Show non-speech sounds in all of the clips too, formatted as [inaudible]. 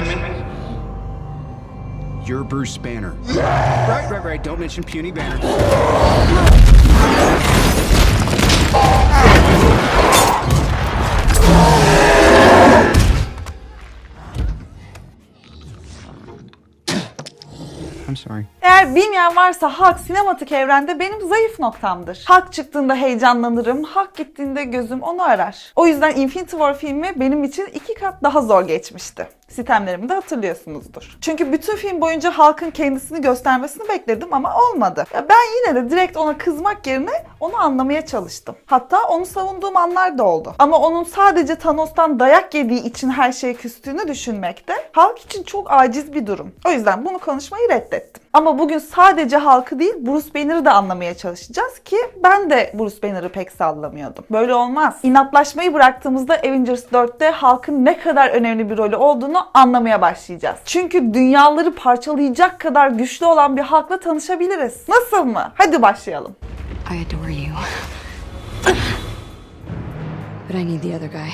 assuming? You're Bruce Banner. Right, right, right. Don't mention puny Banner. I'm sorry. Eğer bilmeyen varsa Hulk sinematik evrende benim zayıf noktamdır. Hulk çıktığında heyecanlanırım, Hulk gittiğinde gözüm onu arar. O yüzden Infinity War filmi benim için iki kat daha zor geçmişti. Sitemlerimi de hatırlıyorsunuzdur. Çünkü bütün film boyunca Hulk'ın kendisini göstermesini bekledim ama olmadı. Ya ben yine de direkt ona kızmak yerine onu anlamaya çalıştım. Hatta onu savunduğum anlar da oldu. Ama onun sadece Thanos'tan dayak yediği için her şeye küstüğünü düşünmek de Hulk için çok aciz bir durum. O yüzden bunu konuşmayı reddettim. Ama bugün sadece Hulk'ı değil Bruce Banner'ı da anlamaya çalışacağız ki ben de Bruce Banner'ı pek sallamıyordum. Böyle olmaz. İnatlaşmayı bıraktığımızda Avengers 4'te Hulk'ın ne kadar önemli bir rolü olduğunu anlamaya başlayacağız. Çünkü dünyaları parçalayacak kadar güçlü olan bir Hulk'la tanışabiliriz. Nasıl mı? Hadi başlayalım. I adore you. but I need the other guy.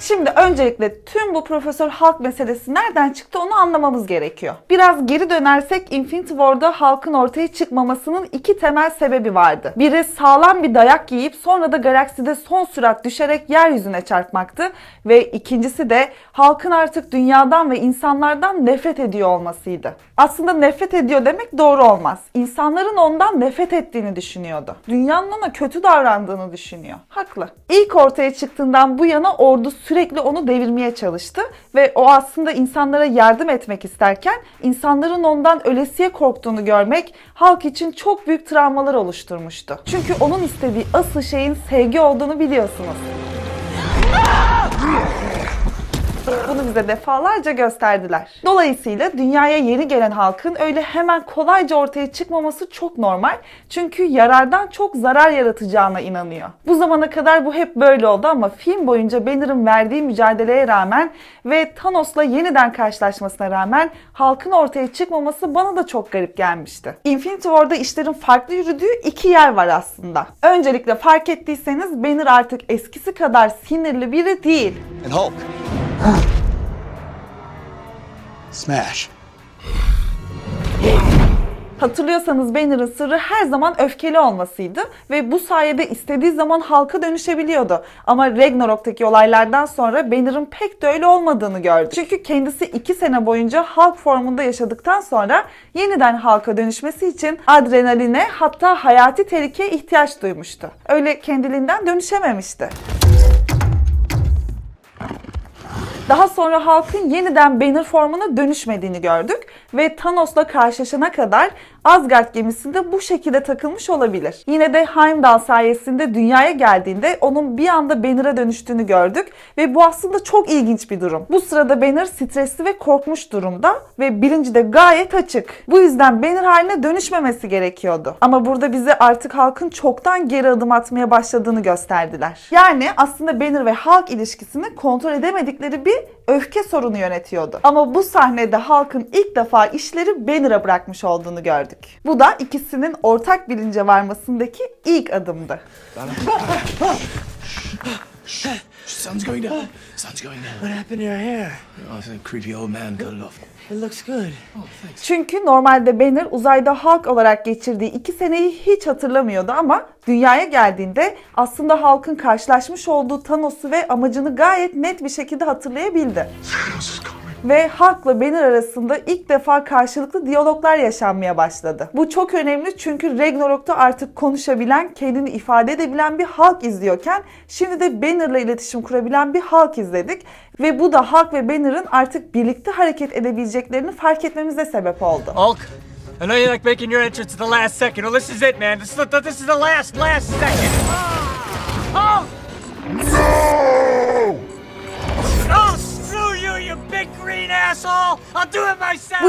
Şimdi öncelikle tüm bu Profesör Hulk meselesi nereden çıktı onu anlamamız gerekiyor. Biraz geri dönersek Infinity War'da Hulk'ın ortaya çıkmamasının iki temel sebebi vardı. Biri sağlam bir dayak yiyip sonra da galakside son sürat düşerek yeryüzüne çarpmaktı ve ikincisi de Hulk'ın artık dünyadan ve insanlardan nefret ediyor olmasıydı. Aslında nefret ediyor demek doğru olmaz. İnsanların ondan nefret ettiğini düşünüyordu. Dünyanın ona kötü davrandığını düşünüyor. Haklı. İlk ortaya çıktığından bu yana ordu sürekli onu devirmeye çalıştı ve o aslında insanlara yardım etmek isterken insanların ondan ölesiye korktuğunu görmek halk için çok büyük travmalar oluşturmuştu. Çünkü onun istediği asıl şeyin sevgi olduğunu biliyorsunuz. Bunu bize defalarca gösterdiler. Dolayısıyla dünyaya yeni gelen halkın öyle hemen kolayca ortaya çıkmaması çok normal. Çünkü yarardan çok zarar yaratacağına inanıyor. Bu zamana kadar bu hep böyle oldu ama film boyunca Banner'ın verdiği mücadeleye rağmen ve Thanos'la yeniden karşılaşmasına rağmen halkın ortaya çıkmaması bana da çok garip gelmişti. Infinity War'da işlerin farklı yürüdüğü iki yer var aslında. Öncelikle fark ettiyseniz Banner artık eskisi kadar sinirli biri değil. And Hulk. Smash. Hatırlıyorsanız Banner'ın sırrı her zaman öfkeli olmasıydı ve bu sayede istediği zaman halka dönüşebiliyordu. Ama Ragnarok'taki olaylardan sonra Banner'ın pek de öyle olmadığını gördük. Çünkü kendisi 2 sene boyunca Hulk formunda yaşadıktan sonra yeniden halka dönüşmesi için adrenaline hatta hayati tehlikeye ihtiyaç duymuştu. Öyle kendiliğinden dönüşememişti. Daha sonra halkın yeniden Banner formuna dönüşmediğini gördük ve Thanos'la karşılaşana kadar Asgard gemisinde bu şekilde takılmış olabilir. Yine de Heimdall sayesinde dünyaya geldiğinde onun bir anda Banner'a dönüştüğünü gördük ve bu aslında çok ilginç bir durum. Bu sırada Banner stresli ve korkmuş durumda ve bilinci de gayet açık. Bu yüzden Banner haline dönüşmemesi gerekiyordu. Ama burada bize artık halkın çoktan geri adım atmaya başladığını gösterdiler. Yani aslında Banner ve Hulk ilişkisini kontrol edemedikleri bir öfke sorunu yönetiyordu. Ama bu sahnede halkın ilk defa işleri Banner'a bırakmış olduğunu gördük. Bu da ikisinin ortak bilince varmasındaki ilk adımdı. Sun's going down. Sun's going down. What happened to your hair? Oh, a creepy old man cut it off. It looks good. Çünkü normalde Banner uzayda Hulk olarak geçirdiği iki seneyi hiç hatırlamıyordu ama dünyaya geldiğinde aslında Hulk'ın karşılaşmış olduğu Thanos'u ve amacını gayet net bir şekilde hatırlayabildi. Ve Hulk'la Banner arasında ilk defa karşılıklı diyaloglar yaşanmaya başladı. Bu çok önemli çünkü Ragnarok'ta artık konuşabilen, kendini ifade edebilen bir Hulk izliyorken şimdi de Banner'la iletişim kurabilen bir Hulk izledik. Ve bu da Hulk ve Banner'ın artık birlikte hareket edebileceklerini fark etmemize sebep oldu. Hulk, I know you like making your entrance at the last second. Well, this is it, man. This is the, this is the last, last second. Hulk!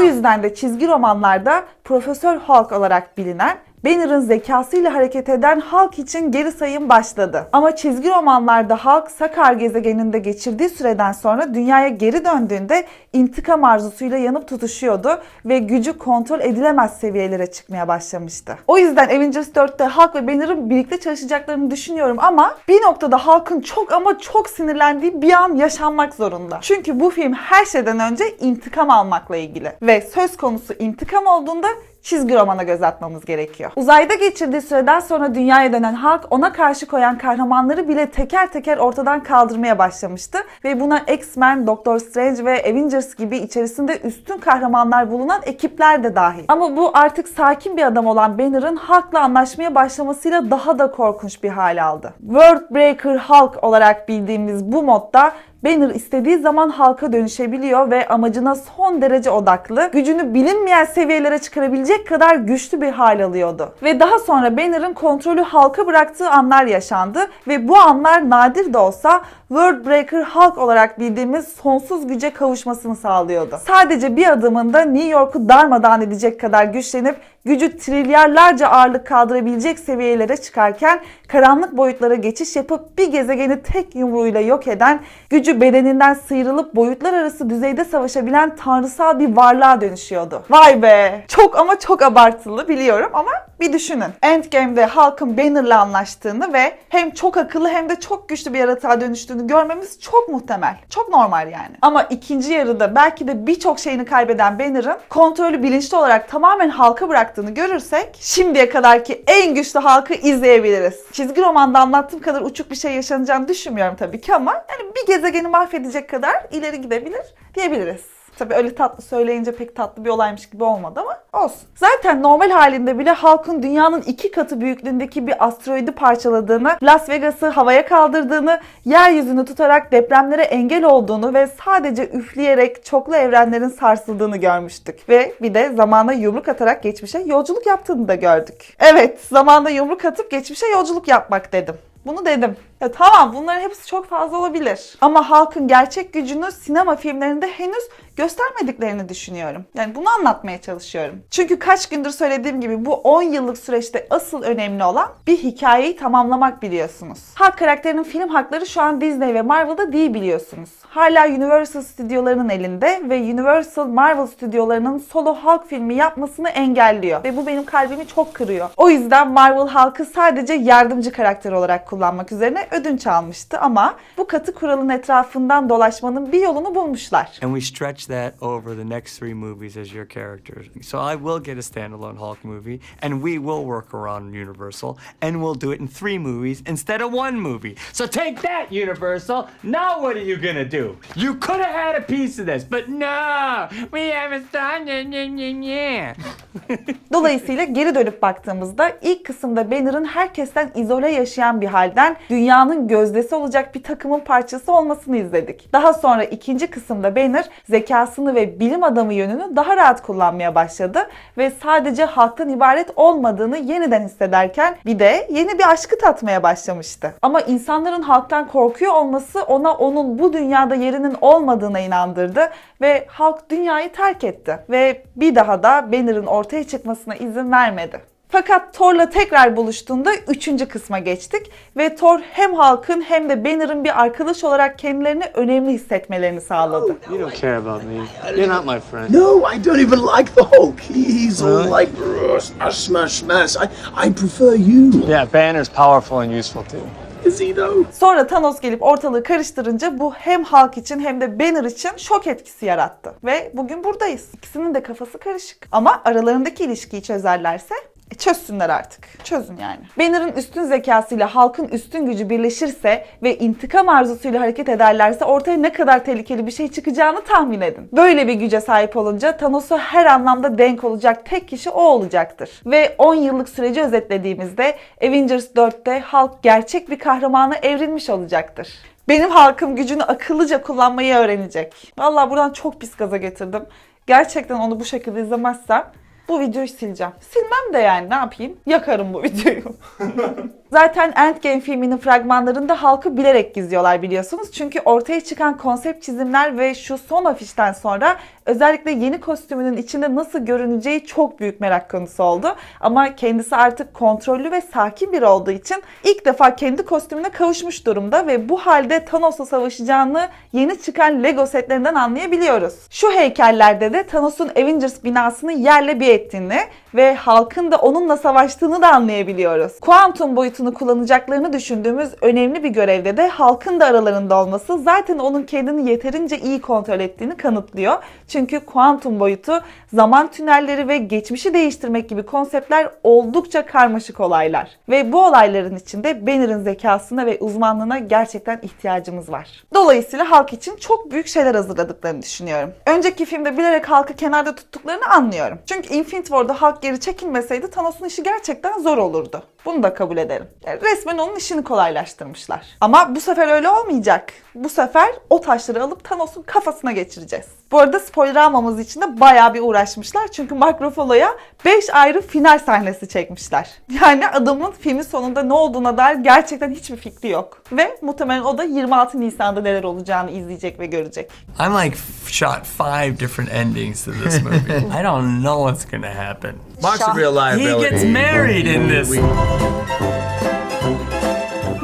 Bu yüzden de çizgi romanlarda Profesör Hulk olarak bilinen Banner'ın zekasıyla hareket eden Hulk için geri sayım başladı. Ama çizgi romanlarda Hulk Sakar gezegeninde geçirdiği süreden sonra dünyaya geri döndüğünde intikam arzusuyla yanıp tutuşuyordu ve gücü kontrol edilemez seviyelere çıkmaya başlamıştı. O yüzden Avengers 4'te Hulk ve Banner'ın birlikte çalışacaklarını düşünüyorum ama bir noktada Hulk'ın çok ama çok sinirlendiği bir an yaşanmak zorunda. Çünkü bu film her şeyden önce intikam almakla ilgili ve söz konusu intikam olduğunda çizgi romana göz atmamız gerekiyor. Uzayda geçirdiği süreden sonra dünyaya dönen Hulk ona karşı koyan kahramanları bile teker teker ortadan kaldırmaya başlamıştı ve buna X-Men, Doctor Strange ve Avengers gibi içerisinde üstün kahramanlar bulunan ekipler de dahil. Ama bu artık sakin bir adam olan Banner'ın Hulk'la anlaşmaya başlamasıyla daha da korkunç bir hal aldı. Worldbreaker Hulk olarak bildiğimiz bu modda Banner istediği zaman halka dönüşebiliyor ve amacına son derece odaklı, gücünü bilinmeyen seviyelere çıkarabilecek kadar güçlü bir hal alıyordu. Ve daha sonra Banner'ın kontrolü halka bıraktığı anlar yaşandı ve bu anlar nadir de olsa Worldbreaker Hulk olarak bildiğimiz sonsuz güce kavuşmasını sağlıyordu. Sadece bir adımında New York'u darmadağın edecek kadar güçlenip gücü trilyarlarca ağırlık kaldırabilecek seviyelere çıkarken karanlık boyutlara geçiş yapıp bir gezegeni tek yumruğuyla yok eden, gücü bedeninden sıyrılıp boyutlar arası düzeyde savaşabilen tanrısal bir varlığa dönüşüyordu. Vay be! Çok ama çok abartılı biliyorum ama bir düşünün. Endgame'de Hulk'ın Banner'la anlaştığını ve hem çok akıllı hem de çok güçlü bir yaratığa dönüştüğünü görmemiz çok muhtemel. Çok normal yani. Ama ikinci yarıda belki de birçok şeyini kaybeden Banner'ın kontrolü bilinçli olarak tamamen Hulk'a bıraktığını görürsek şimdiye kadarki en güçlü Hulk'ı izleyebiliriz. Çizgi romanda anlattığım kadar uçuk bir şey yaşanacağını düşünmüyorum tabii ki ama yani bir gezegeni mahvedecek kadar ileri gidebilir diyebiliriz. Tabii öyle tatlı söyleyince pek tatlı bir olaymış gibi olmadı ama olsun. Zaten normal halinde bile halkın dünyanın iki katı büyüklüğündeki bir asteroidi parçaladığını, Las Vegas'ı havaya kaldırdığını, yeryüzünü tutarak depremlere engel olduğunu ve sadece üfleyerek çoklu evrenlerin sarsıldığını görmüştük. Ve bir de zamana yumruk atarak geçmişe yolculuk yaptığını da gördük. Evet, zamanda yumruk atıp geçmişe yolculuk yapmak dedim. Bunu dedim. Ya tamam bunların hepsi çok fazla olabilir. Ama halkın gerçek gücünü sinema filmlerinde henüz göstermediklerini düşünüyorum. Yani bunu anlatmaya çalışıyorum. Çünkü kaç gündür söylediğim gibi bu 10 yıllık süreçte asıl önemli olan bir hikayeyi tamamlamak biliyorsunuz. Hulk karakterinin film hakları şu an Disney ve Marvel'da değil biliyorsunuz. Hala Universal stüdyolarının elinde ve Universal Marvel stüdyolarının solo Hulk filmi yapmasını engelliyor. Ve bu benim kalbimi çok kırıyor. O yüzden Marvel Hulk'ı sadece yardımcı karakter olarak kullanmak üzerine ödünç almıştı ama bu katı kuralın etrafından dolaşmanın bir yolunu bulmuşlar. and we stretch that over the next three movies as your characters. So I will get a standalone Hulk movie, and we will work around Universal, and we'll do it in three movies instead of one movie. So take that, Universal. Now what are you gonna do? You could have had a piece of this, but no, we haven't done. [laughs] Dolayısıyla geri dönüp baktığımızda ilk kısımda Banner'ın herkesten izole yaşayan bir halden dünyanın gözdesi olacak bir takımın parçası olmasını izledik. Daha sonra ikinci kısımda Banner zekasını ve bilim adamı yönünü daha rahat kullanmaya başladı ve sadece halktan ibaret olmadığını yeniden hissederken bir de yeni bir aşkı tatmaya başlamıştı. Ama insanların halktan korkuyor olması ona onun bu dünyada yerinin olmadığına inandırdı ve halk dünyayı terk etti ve bir daha da Banner'ın ortaya çıkmasına izin vermedi. Fakat Thor'la tekrar buluştuğunda üçüncü kısma geçtik ve Thor hem halkın hem de Banner'ın bir arkadaş olarak kendilerini önemli hissetmelerini sağladı. You don't care about me. You're not my friend. No, I don't even like the Hulk. He's all like "Ugh, smash, smash, smash. I, I prefer you. Yeah, Banner's powerful and useful too. Is he though? Sonra Thanos gelip ortalığı karıştırınca bu hem halk için hem de Banner için şok etkisi yarattı. Ve bugün buradayız. İkisinin de kafası karışık. Ama aralarındaki ilişkiyi çözerlerse e, çözsünler artık. Çözün yani. Banner'ın üstün zekasıyla halkın üstün gücü birleşirse ve intikam arzusuyla hareket ederlerse ortaya ne kadar tehlikeli bir şey çıkacağını tahmin edin. Böyle bir güce sahip olunca Thanos'u her anlamda denk olacak tek kişi o olacaktır. Ve 10 yıllık süreci özetlediğimizde Avengers 4'te Hulk gerçek bir kahramana evrilmiş olacaktır. Benim halkım gücünü akıllıca kullanmayı öğrenecek. Vallahi buradan çok pis gaza getirdim. Gerçekten onu bu şekilde izlemezsem bu videoyu sileceğim. Silmem de yani ne yapayım? Yakarım bu videoyu. [laughs] Zaten Endgame filminin fragmanlarında halkı bilerek gizliyorlar biliyorsunuz. Çünkü ortaya çıkan konsept çizimler ve şu son afişten sonra özellikle yeni kostümünün içinde nasıl görüneceği çok büyük merak konusu oldu. Ama kendisi artık kontrollü ve sakin biri olduğu için ilk defa kendi kostümüne kavuşmuş durumda ve bu halde Thanos'la savaşacağını yeni çıkan Lego setlerinden anlayabiliyoruz. Şu heykellerde de Thanos'un Avengers binasını yerle bir ettiğini ve halkın da onunla savaştığını da anlayabiliyoruz. Kuantum boyutunu kullanacaklarını düşündüğümüz önemli bir görevde de halkın da aralarında olması zaten onun kendini yeterince iyi kontrol ettiğini kanıtlıyor. Çünkü kuantum boyutu, zaman tünelleri ve geçmişi değiştirmek gibi konseptler oldukça karmaşık olaylar. Ve bu olayların içinde Banner'ın zekasına ve uzmanlığına gerçekten ihtiyacımız var. Dolayısıyla halk için çok büyük şeyler hazırladıklarını düşünüyorum. Önceki filmde bilerek halkı kenarda tuttuklarını anlıyorum. Çünkü Infinity War'da halk geri çekilmeseydi Thanos'un işi gerçekten zor olurdu. Bunu da kabul ederim. Yani resmen onun işini kolaylaştırmışlar. Ama bu sefer öyle olmayacak. Bu sefer o taşları alıp Thanos'un kafasına geçireceğiz. Bu arada spoiler almamız için de bayağı bir uğraşmışlar. Çünkü Mark Ruffalo'ya 5 ayrı final sahnesi çekmişler. Yani adamın filmin sonunda ne olduğuna dair gerçekten hiçbir fikri yok. Ve muhtemelen o da 26 Nisan'da neler olacağını izleyecek ve görecek. I'm like shot five different endings to this movie. [laughs] I don't know what's gonna happen. Mark's a real He liability. gets married in this.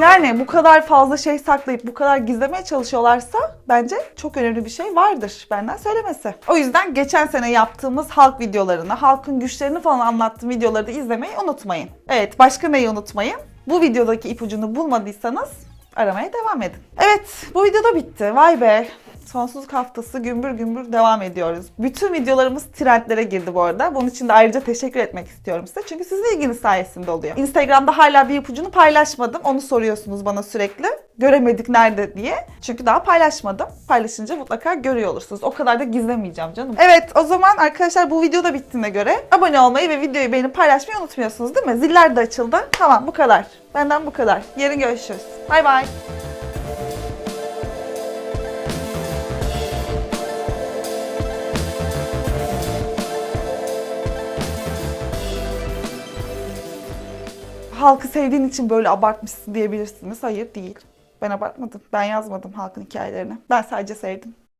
Yani bu kadar fazla şey saklayıp bu kadar gizlemeye çalışıyorlarsa bence çok önemli bir şey vardır benden söylemesi. O yüzden geçen sene yaptığımız halk videolarını, halkın güçlerini falan anlattığım videoları da izlemeyi unutmayın. Evet başka neyi unutmayın? Bu videodaki ipucunu bulmadıysanız aramaya devam edin. Evet bu video da bitti. Vay be. Sonsuzluk haftası gümbür gümbür devam ediyoruz. Bütün videolarımız trendlere girdi bu arada. Bunun için de ayrıca teşekkür etmek istiyorum size. Çünkü sizin ilginiz sayesinde oluyor. Instagram'da hala bir ipucunu paylaşmadım. Onu soruyorsunuz bana sürekli. Göremedik nerede diye. Çünkü daha paylaşmadım. Paylaşınca mutlaka görüyor olursunuz. O kadar da gizlemeyeceğim canım. Evet o zaman arkadaşlar bu video da bittiğine göre abone olmayı ve videoyu beğenip paylaşmayı unutmuyorsunuz değil mi? Ziller de açıldı. Tamam bu kadar. Benden bu kadar. Yarın görüşürüz. Bay bay. Halkı sevdiğin için böyle abartmışsın diyebilirsiniz. Hayır değil. Ben abartmadım. Ben yazmadım halkın hikayelerini. Ben sadece sevdim.